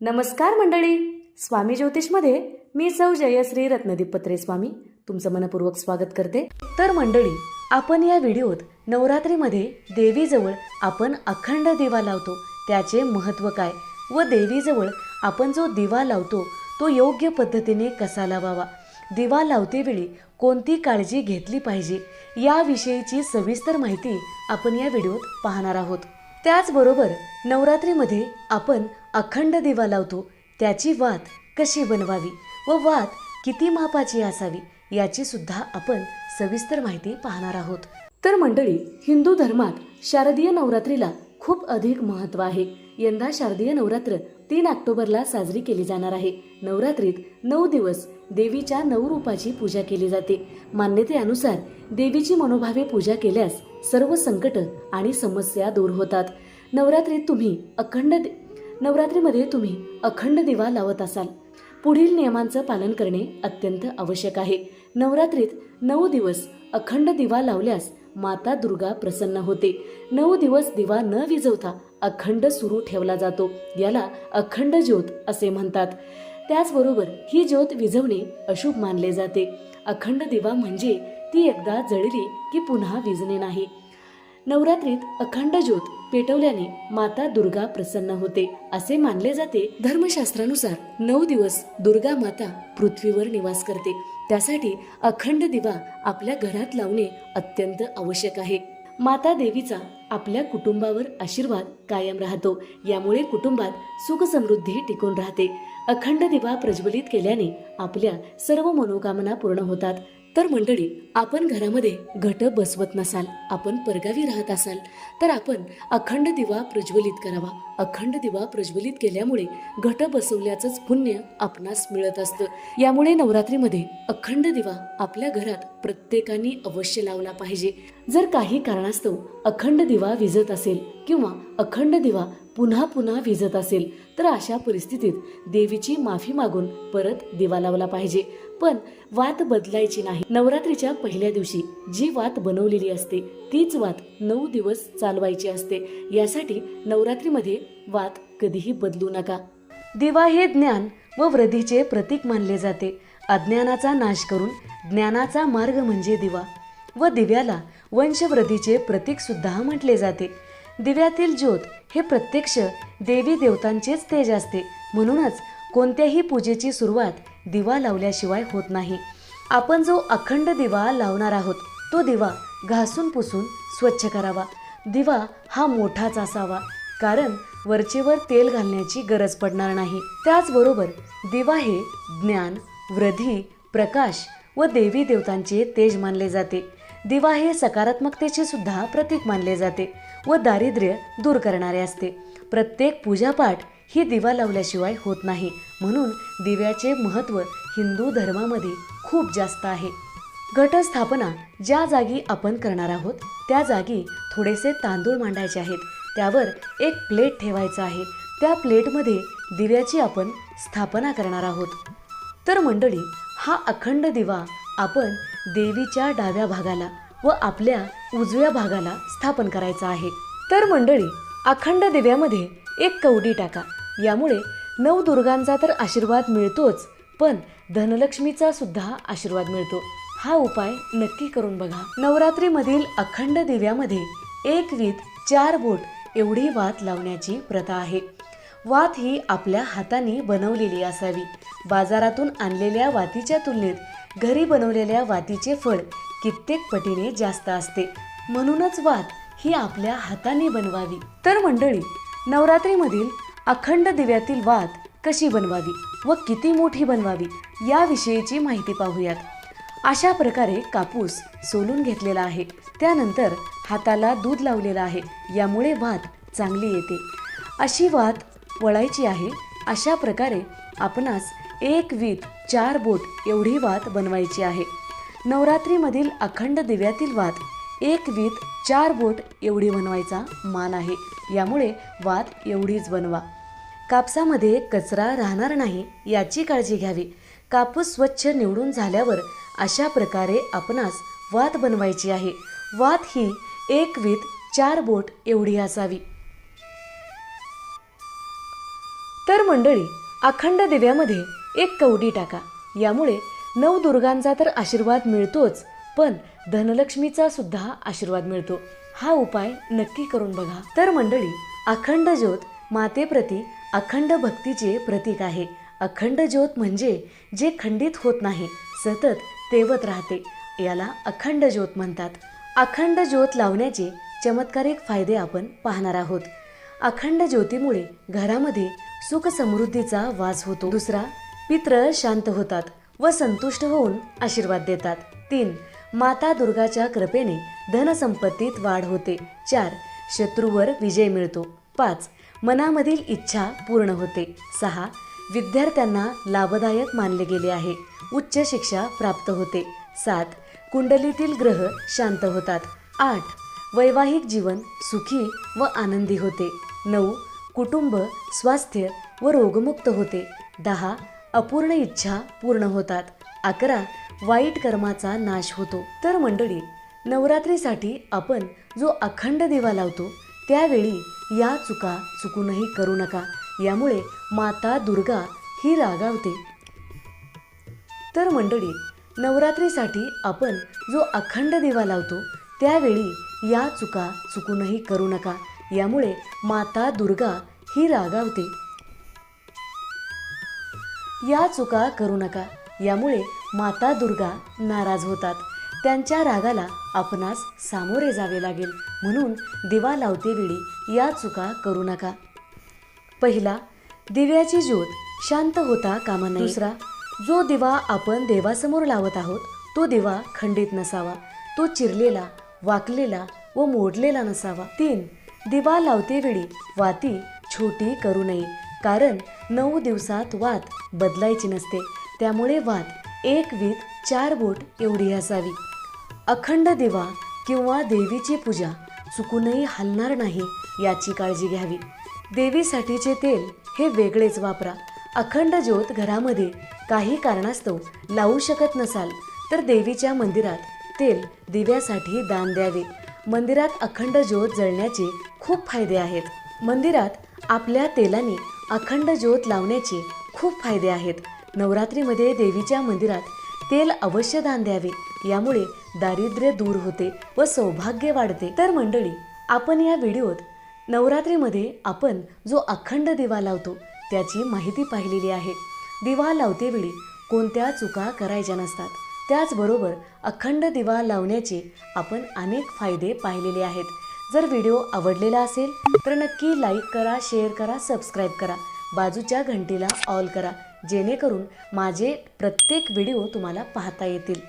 नमस्कार मंडळी. स्वामी ज्योतिषमध्ये मी सौ जयश्री रत्नदीप पत्रे स्वामी तुमचं मनपूर्वक स्वागत करते. तर मंडळी आपण या व्हिडिओत नवरात्रीमध्ये देवीजवळ आपण अखंड दिवा लावतो. त्याचे महत्त्व काय व देवीजवळ आपण जो दिवा लावतो तो योग्य पद्धतीने कसा लावावा? दिवा लावतेवेळी कोणती काळजी घेतली पाहिजे? याविषयीची सविस्तर माहिती आपण या व्हिडिओत पाहणार आहोत. त्याचबरोबर नवरात्रीमध्ये आपण अखंड दिवा लावतो. त्याची वात कशी बनवावी व वात किती मापाची असावी याची सुद्धा आपण सविस्तर माहिती पाहणार आहोत. तर मंडळी हिंदू धर्मात शारदीय नवरात्रीला खूप अधिक महत्त्व आहे. यंदा शारदीय नवरात्र तीन ऑक्टोबरला साजरी केली जाणार आहे. नवरात्रीत नऊ दिवस देवीच्या नऊ रूपाची पूजा केली जाते. मान्यतेनुसार देवीची मनोभावे पूजा केल्यास सर्व संकट आणि समस्या दूर होतात. नवरात्रीत तुम्ही अखंड नवरात्रीमध्ये तुम्ही अखंड दिवा लावत असाल. पुढील नियमांचं पालन करणे अत्यंत आवश्यक आहे. नवरात्रीत नऊ दिवस अखंड दिवा लावल्यास माता दुर्गा प्रसन्न होते. नऊ दिवस दिवा न विझवता अखंड सुरू ठेवला जातो. याला अखंड ज्योत असे म्हणतात. त्याचबरोबर ही ज्योत विझवणे अशुभ मानले जाते. अखंड दिवा म्हणजे ती एकदा जळली की पुन्हा विजणे नाही. नवरात्रीत अखंड ज्योत पेटवल्याने माता दुर्गा प्रसन्न होते. असे मानले जाते धर्मशास्त्रानुसार नऊ दिवस दुर्गा माता पृथ्वीवर निवास करते. त्यासाठी अखंड दिवा आपल्या घरात लावणे अत्यंत आवश्यक आहे. माता देवीचा आपल्या कुटुंबावर आशीर्वाद कायम राहतो. यामुळे कुटुंबात सुख समृद्धी टिकून राहते. अखंड दिवा प्रज्वलित केल्याने आपल्या सर्व मनोकामना पूर्ण होतात. तर मंडळी आपण घरामध्ये घट बसवत नसाल आपण परगावी राहत असाल तर आपण अखंड दिवा प्रज्वलित करावा. अखंड दिवा प्रज्वलित केल्यामुळे घट बसवल्याचंच पुण्य आपणास मिळत असतं. यामुळे नवरात्रीमध्ये अखंड दिवा आपल्या घरात प्रत्येकाने अवश्य लावला पाहिजे. जर काही कारणास्तव अखंड दिवा विझत असेल किंवा अखंड दिवा पुन्हा पुन्हा विझत असेल तर अशा परिस्थितीत देवीची माफी मागून परत दिवा लावला पाहिजे. पण वात बदलायची नाही. नवरात्रीच्या पहिल्या दिवशी जी वात बनवलेली असते तीच वात नऊ दिवस चालवायची असते. यासाठी नवरात्रीमध्ये वात कधीही बदलू नका. दिवा हे ज्ञान व वृद्धीचे प्रतीक मानले जाते. अज्ञानाचा नाश करून ज्ञानाचा मार्ग म्हणजे दिवा. व दिव्याला वंशवृद्धीचे प्रतीक सुद्धा म्हटले जाते. दिव्यातील ज्योत हे प्रत्यक्ष देवी देवतांचेच तेज असते. म्हणूनच कोणत्याही पूजेची सुरुवात दिवा लावल्याशिवाय होत नाही. आपण जो अखंड दिवा लावणार आहोत तो दिवा घासून पुसून स्वच्छ करावा. दिवा हा मोठाच असावा कारण वरचेवर तेल घालण्याची गरज पडणार नाही. त्याचबरोबर दिवा हे ज्ञान वृद्धी प्रकाश व देवी देवतांचे तेज मानले जाते. दिवा हे सकारात्मकतेचे सुद्धा प्रतीक मानले जाते व दारिद्र्य दूर करणारे असते. प्रत्येक पूजापाठ ही दिवा लावल्याशिवाय होत नाही. म्हणून दिव्याचे महत्त्व हिंदू धर्मामध्ये खूप जास्त आहे. घटस्थापना ज्या जागी आपण करणार आहोत त्या जागी थोडेसे तांदूळ मांडायचे आहेत. त्यावर एक प्लेट ठेवायचं आहे. त्या प्लेटमध्ये दिव्याची आपण स्थापना करणार आहोत. तर मंडळी हा अखंड दिवा आपण देवीच्या डाव्या भागाला व आपल्या उजव्या भागाला स्थापन करायचा आहे. तर मंडळी अखंड दिव्यामध्ये एक कवडी टाका. यामुळे नऊ दुर्गांचा तर आशीर्वाद मिळतोच पण धनलक्ष्मीचा सुद्धा आशीर्वाद मिळतो. हा उपाय नक्की करून बघा. नवरात्रीमधील अखंड दिव्यामध्ये एक वीत चार बोट एवढी वात लावण्याची प्रथा आहे. वात ही आपल्या हाताने बनवलेली असावी. बाजारातून आणलेल्या वातीच्या तुलनेत घरी बनवलेल्या वातीचे फळ कित्येक पटीने जास्त असते. म्हणूनच वात ही आपल्या हाताने बनवावी. तर मंडळी नवरात्रीमधील अखंड दिव्यातील वात कशी बनवावी व किती मोठी बनवावी याविषयीची माहिती पाहूयात. अशा प्रकारे कापूस सोलून घेतलेला आहे. त्यानंतर हाताला दूध लावलेलं आहे. यामुळे वात चांगली येते. अशी वात वळायची आहे. अशा प्रकारे आपणास एक वीत चार बोट एवढी वात बनवायची आहे. नवरात्रीमधील अखंड दिव्यातील वात एक वीत चार बोट एवढी बनवायचा मान आहे. यामुळे वात एवढीच बनवा. कापसामध्ये कचरा राहणार नाही याची काळजी घ्यावी. कापूस स्वच्छ निवडून झाल्यावर अशा प्रकारे आपणास वात बनवायची आहे. वात ही एक वीत चार बोट एवढी असावी. तर मंडळी अखंड दिव्यामध्ये एक कवडी टाका. यामुळे नवदुर्गांचा तर आशीर्वाद मिळतोच पण धनलक्ष्मीचा सुद्धा आशीर्वाद मिळतो. हा उपाय नक्की करून बघा. तर मंडळी अखंड ज्योत मातेप्रती अखंड भक्तीचे प्रतीक आहे. अखंड ज्योत म्हणजे जे खंडित होत नाही सतत तेवत राहते. याला अखंड ज्योत म्हणतात. अखंड ज्योत लावण्याचे चमत्कारिक फायदे आपण पाहणार आहोत. अखंड ज्योतीमुळे घरामध्ये सुख समृद्धीचा वास होतो. दुसरा पित्र शांत होतात व संतुष्ट होऊन आशीर्वाद देतात. तीन माता दुर्गाच्या कृपेने धनसंपत्तीत वाढ होते. चार शत्रूवर विजय मिळतो. पाच मनामधील इच्छा पूर्ण होते. सहा विद्यार्थ्यांना लाभदायक मानले गेले आहे. उच्च शिक्षा प्राप्त होते. सात कुंडलीतील ग्रह शांत होतात. आठ वैवाहिक जीवन सुखी व आनंदी होते. नऊ कुटुंब स्वास्थ्य व रोगमुक्त होते. दहा अपूर्ण इच्छा पूर्ण होतात. अकरा वाईट कर्माचा नाश होतो. तर मंडळी नवरात्रीसाठी आपण जो अखंड दिवा लावतो त्यावेळी या चुका चुकूनही करू नका. यामुळे माता दुर्गा ही रागावते. तर मंडळी नवरात्रीसाठी आपण जो अखंड दिवा लावतो त्यावेळी या चुका चुकूनही करू नका. यामुळे माता दुर्गा ही रागावते. या चुका करू नका. यामुळे माता दुर्गा नाराज होतात. त्यांच्या रागाला आपणास सामोरे जावे लागेल. म्हणून दिवा लावते वेळी या चुका करू नका. पहिला दिव्याची ज्योत शांत होता कामा नये. दुसरा जो दिवा आपण देवासमोर लावत आहोत तो दिवा खंडित नसावा. तो चिरलेला वाकलेला व मोडलेला नसावा. तीन दिवा लावते वेळी वाती छोटी करू नये. कारण नऊ दिवसात वात बदलायची नसते. त्यामुळे वात एक वीत चार बोट एवढी असावी. अखंड दिवा किंवा देवीची पूजा चुकूनही हलणार नाही याची काळजी घ्यावी. देवीसाठीचे तेल हे वेगळेच वापरा. अखंड ज्योत घरामध्ये काही कारणास्तव लावू शकत नसाल तर देवीच्या मंदिरात तेल दिव्यासाठी दान द्यावे. मंदिरात अखंड ज्योत जळण्याचे खूप फायदे आहेत. मंदिरात आपल्या तेलाने अखंड ज्योत लावण्याचे खूप फायदे आहेत. नवरात्रीमध्ये देवीच्या मंदिरात तेल अवश्य दान द्यावे. यामुळे दारिद्र्य दूर होते व सौभाग्य वाढते. तर मंडळी आपण या व्हिडिओत नवरात्रीमध्ये आपण जो अखंड दिवा लावतो त्याची माहिती पाहिलेली आहे. दिवा लावतेवेळी कोणत्या चुका करायच्या नसतात. त्याचबरोबर अखंड दिवा लावण्याचे आपण अनेक फायदे पाहिलेले आहेत. जर व्हिडिओ आवडलेला असेल तर नक्की लाईक करा शेअर करा सबस्क्राईब करा. बाजूच्या घंटीला ऑल करा जेणेकरून माझे प्रत्येक व्हिडिओ तुम्हाला पाहता येतील.